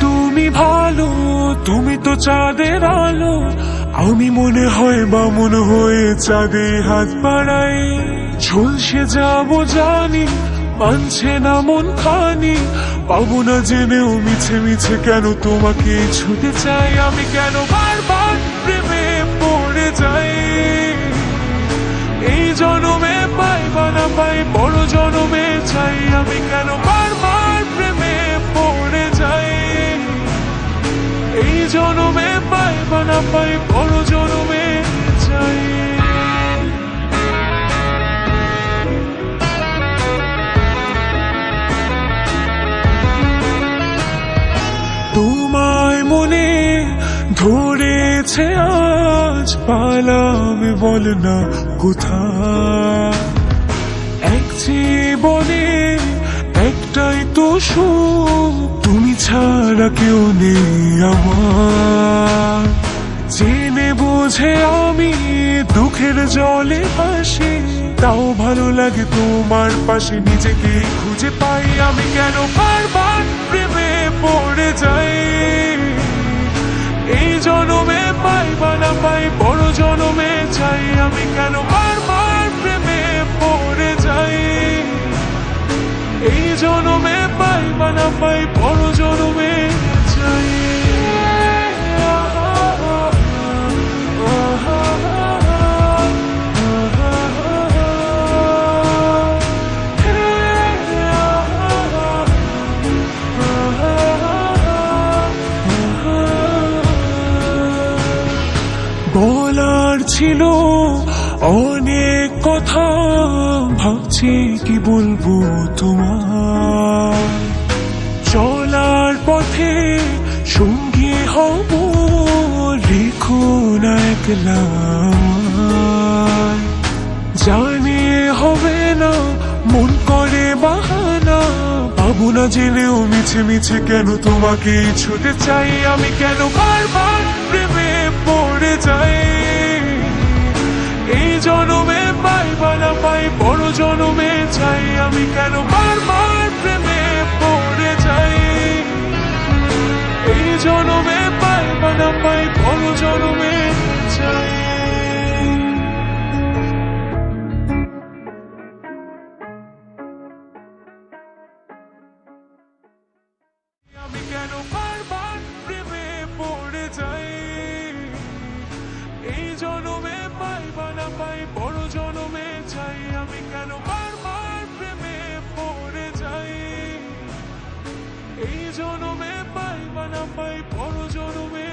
তুমি ভালো, তুমি তো চাঁদের আলো। আমি মনে হয় বামন হয়ে চাঁদে হাত বাড়াই। ঝলসে যাব জানি মানছে না মন খানি। পাবো না জেনেও মিছে মিছে কেন তোমাকে ছুটে চাই? আমি কেন বারবার প্রেমে পড়ে যাই? এই জনমে পাই বা না পাই, বড় জনমে চাই। আমি কেন পাই বড় জনমে চাই। তোমায় মনে ধরেছে আজ, পালাম বল না কোথায়। এক জীবনে একটাই তো সুখ, তুমি ছাড়া কেউ নেই আমার। বুঝে আমি দুঃখের জলে ভাসি, তাও ভালো লাগে তোমার পাশে, নিজেকে খুঁজে পাই। আমি কেন বারবার প্রেমে পড়ে যাই? এই জনমে পাই বা না পাই, বড় জনমে চাই। আমি কেন বারবার প্রেমে পড়ে যাই? এই জনমে পাই বা না পাই, বড় জনমে চাই। বলার ছিল অনেক কথা। ভাবছি কি বলব তোমার চলার পথে সঙ্গী হব, রেখো না একলা জানি হবে না, মন করে বাহানা। পাবো না জেনেও মিছে মিছে কেন তোমাকে ছুটে চাই। আমি কেন বারবার প্রেমে যাই এই জনমে পাই বা না পাই বড় জনমে চাই। আমি কেন বারবার না পাই পরজনমে